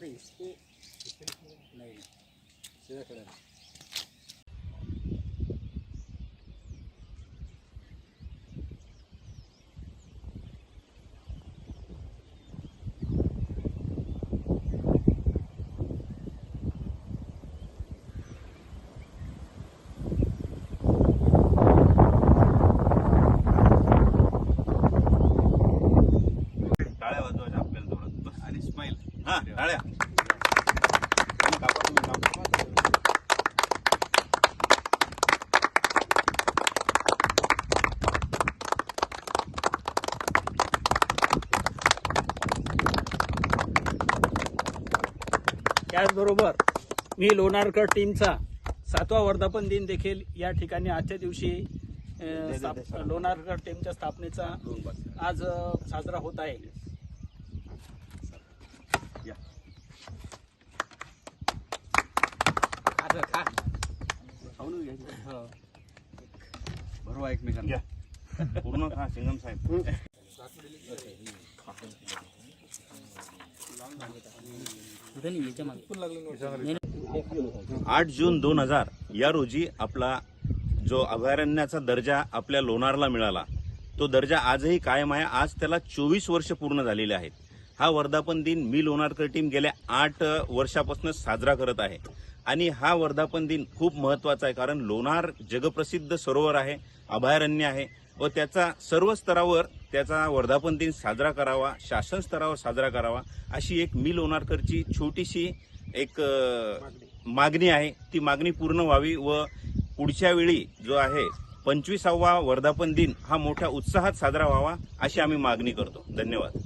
Risky. Sila ka na. टाळ्या. त्याचबरोबर मी लोणारकर टीमचा सातवा वर्धापन दिन देखील या ठिकाणी आजच्या दिवशी लोणारकर टीमच्या स्थापनेचा. आज साजरा होत आहे भरवा एकमेकांना पूर्ण खा सिंगम साहेब आठ जून दोन हजार या रोजी आपला जो अभयारण्याचा दर्जा आपल्या लोणारला मिळाला तो दर्जा आजही कायम आहे. आज त्याला चोवीस वर्ष पूर्ण झालेले आहेत. हा वर्धापन दिन मी लोणारकर टीम गेल्या आठ वर्षापासून साजरा करत आहे. आणि हा वर्धापन दिन खूप महत्त्वाचा आहे कारण लोणार जगप्रसिद्ध सरोवर आहे अभयारण्य आहे व त्याचा सर्व स्तरावर त्याचा वर्धापन दिन साजरा करावा शासन स्तरावर साजरा करावा अशी एक मी लोणारकरची छोटीशी एक मागणी आहे. ती मागणी पूर्ण व्हावी व पुढच्या वेळी जो आहे पंचवीसावा वर्धापन दिन हा मोठ्या उत्साहात साजरा व्हावा अशी आम्ही मागणी करतो. धन्यवाद.